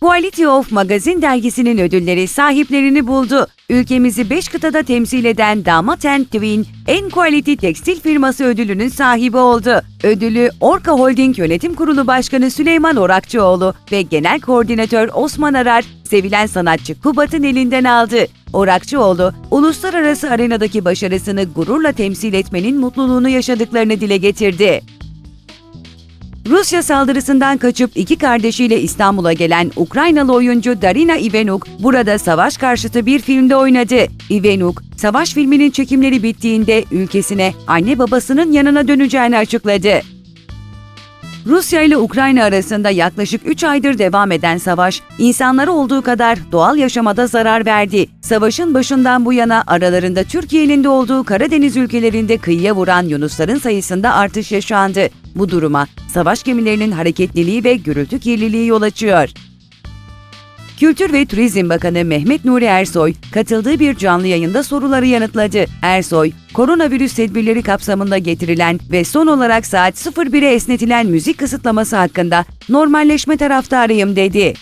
Quality of Magazine dergisinin ödülleri sahiplerini buldu. Ülkemizi 5 kıtada temsil eden Damat Twin, en quality tekstil firması ödülünün sahibi oldu. Ödülü Orka Holding Yönetim Kurulu Başkanı Süleyman Orakçıoğlu ve Genel Koordinatör Osman Arar, sevilen sanatçı Kubat'ın elinden aldı. Orakçıoğlu, uluslararası arenadaki başarısını gururla temsil etmenin mutluluğunu yaşadıklarını dile getirdi. Rusya saldırısından kaçıp iki kardeşiyle İstanbul'a gelen Ukraynalı oyuncu Darina Ivanuk burada savaş karşıtı bir filmde oynadı. Ivanuk, savaş filminin çekimleri bittiğinde ülkesine anne babasının yanına döneceğini açıkladı. Rusya ile Ukrayna arasında yaklaşık 3 aydır devam eden savaş, insanlara olduğu kadar doğal yaşamada zarar verdi. Savaşın başından bu yana aralarında Türkiye'nin de olduğu Karadeniz ülkelerinde kıyıya vuran Yunusların sayısında artış yaşandı. Bu duruma savaş gemilerinin hareketliliği ve gürültü kirliliği yol açıyor. Kültür ve Turizm Bakanı Mehmet Nuri Ersoy katıldığı bir canlı yayında soruları yanıtladı. Ersoy, koronavirüs tedbirleri kapsamında getirilen ve son olarak saat 01'e esnetilen müzik kısıtlaması hakkında normalleşme taraftarıyım dedi.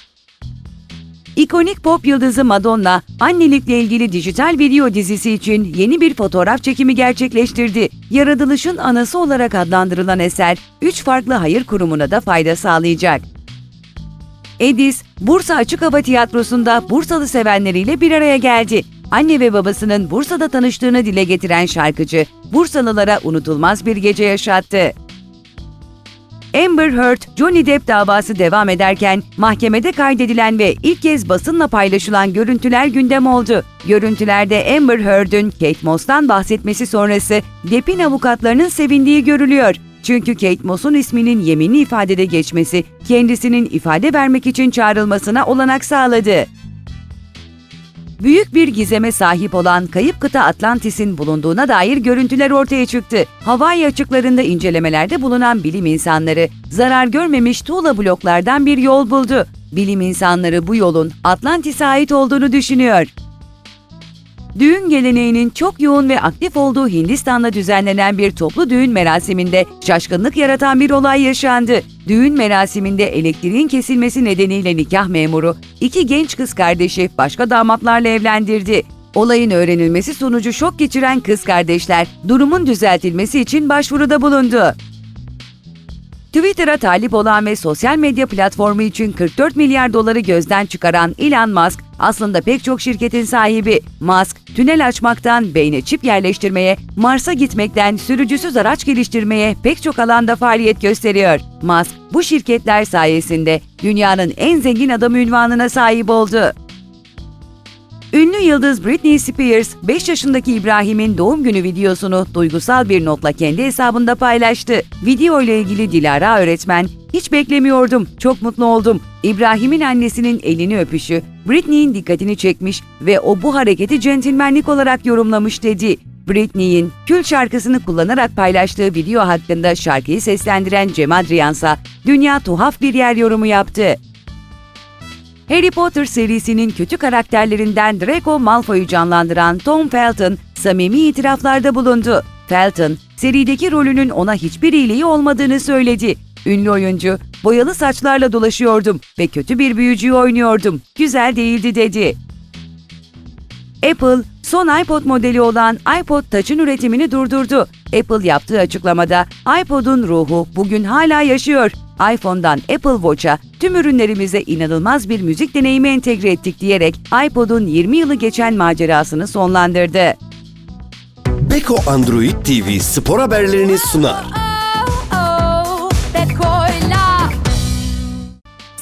İkonik pop yıldızı Madonna, annelikle ilgili dijital video dizisi için yeni bir fotoğraf çekimi gerçekleştirdi. Yaratılışın anası olarak adlandırılan eser, üç farklı hayır kurumuna da fayda sağlayacak. Edis, Bursa Açık Hava Tiyatrosu'nda Bursalı sevenleriyle bir araya geldi. Anne ve babasının Bursa'da tanıştığını dile getiren şarkıcı, Bursalılara unutulmaz bir gece yaşattı. Amber Heard, Johnny Depp davası devam ederken mahkemede kaydedilen ve ilk kez basınla paylaşılan görüntüler gündem oldu. Görüntülerde Amber Heard'ün Kate Moss'tan bahsetmesi sonrası Depp'in avukatlarının sevindiği görülüyor. Çünkü Kate Moss'un isminin yeminli ifadede geçmesi kendisinin ifade vermek için çağrılmasına olanak sağladı. Büyük bir gizeme sahip olan kayıp kıta Atlantis'in bulunduğuna dair görüntüler ortaya çıktı. Hawaii açıklarında incelemelerde bulunan bilim insanları zarar görmemiş tuğla bloklardan bir yol buldu. Bilim insanları bu yolun Atlantis'e ait olduğunu düşünüyor. Düğün geleneğinin çok yoğun ve aktif olduğu Hindistan'da düzenlenen bir toplu düğün merasiminde şaşkınlık yaratan bir olay yaşandı. Düğün merasiminde elektriğin kesilmesi nedeniyle nikah memuru iki genç kız kardeşi başka damatlarla evlendirdi. Olayın öğrenilmesi sonucu şok geçiren kız kardeşler durumun düzeltilmesi için başvuruda bulundu. Twitter'a talip olan ve sosyal medya platformu için 44 milyar doları gözden çıkaran Elon Musk aslında pek çok şirketin sahibi. Musk, tünel açmaktan beyne çip yerleştirmeye, Mars'a gitmekten sürücüsüz araç geliştirmeye pek çok alanda faaliyet gösteriyor. Musk, bu şirketler sayesinde dünyanın en zengin adamı ünvanına sahip oldu. Ünlü yıldız Britney Spears, 5 yaşındaki İbrahim'in doğum günü videosunu duygusal bir notla kendi hesabında paylaştı. Video ile ilgili Dilara öğretmen, hiç beklemiyordum, çok mutlu oldum. İbrahim'in annesinin elini öpüşü, Britney'in dikkatini çekmiş ve o bu hareketi centilmenlik olarak yorumlamış dedi. Britney'in kül şarkısını kullanarak paylaştığı video hakkında şarkıyı seslendiren Cem Adriansa, dünya tuhaf bir yer yorumu yaptı. Harry Potter serisinin kötü karakterlerinden Draco Malfoy'u canlandıran Tom Felton samimi itiraflarda bulundu. Felton, serideki rolünün ona hiçbir iyiliği olmadığını söyledi. Ünlü oyuncu, boyalı saçlarla dolaşıyordum ve kötü bir büyücüyü oynuyordum. Güzel değildi dedi. Apple, son iPod modeli olan iPod Touch'ın üretimini durdurdu. Apple yaptığı açıklamada iPod'un ruhu bugün hala yaşıyor. iPhone'dan Apple Watch'a tüm ürünlerimize inanılmaz bir müzik deneyimi entegre ettik diyerek iPod'un 20 yılı geçen macerasını sonlandırdı. Beko Android TV spor haberlerini sunar.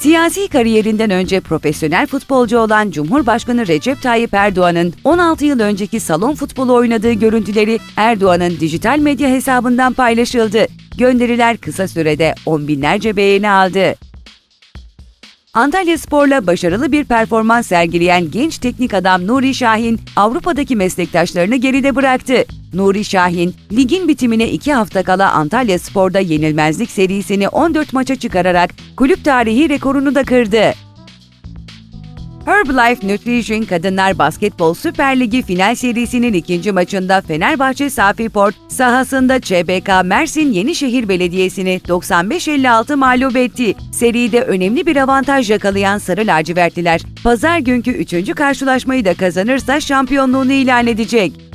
Siyasi kariyerinden önce profesyonel futbolcu olan Cumhurbaşkanı Recep Tayyip Erdoğan'ın 16 yıl önceki salon futbolu oynadığı görüntüleri Erdoğan'ın dijital medya hesabından paylaşıldı. Gönderiler kısa sürede on binlerce beğeni aldı. Antalya Spor'la başarılı bir performans sergileyen genç teknik adam Nuri Şahin, Avrupa'daki meslektaşlarını geride bıraktı. Nuri Şahin, ligin bitimine iki hafta kala Antalya Spor'da yenilmezlik serisini 14 maça çıkararak kulüp tarihi rekorunu da kırdı. Herbalife Nutrition Kadınlar Basketbol Süper Ligi final serisinin ikinci maçında Fenerbahçe Safi Port sahasında CBK Mersin Yenişehir Belediyesi'ni 95-56 mağlup etti. Seride önemli bir avantaj yakalayan Sarı Lacivertliler, pazar günkü üçüncü karşılaşmayı da kazanırsa şampiyonluğunu ilan edecek.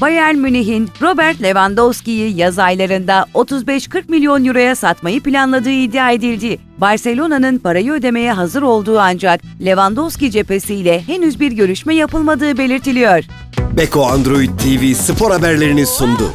Bayern Münih'in Robert Lewandowski'yi yaz aylarında 35-40 milyon euroya satmayı planladığı iddia edildi. Barcelona'nın parayı ödemeye hazır olduğu ancak Lewandowski cephesiyle henüz bir görüşme yapılmadığı belirtiliyor. Beko Android TV spor haberlerini sundu.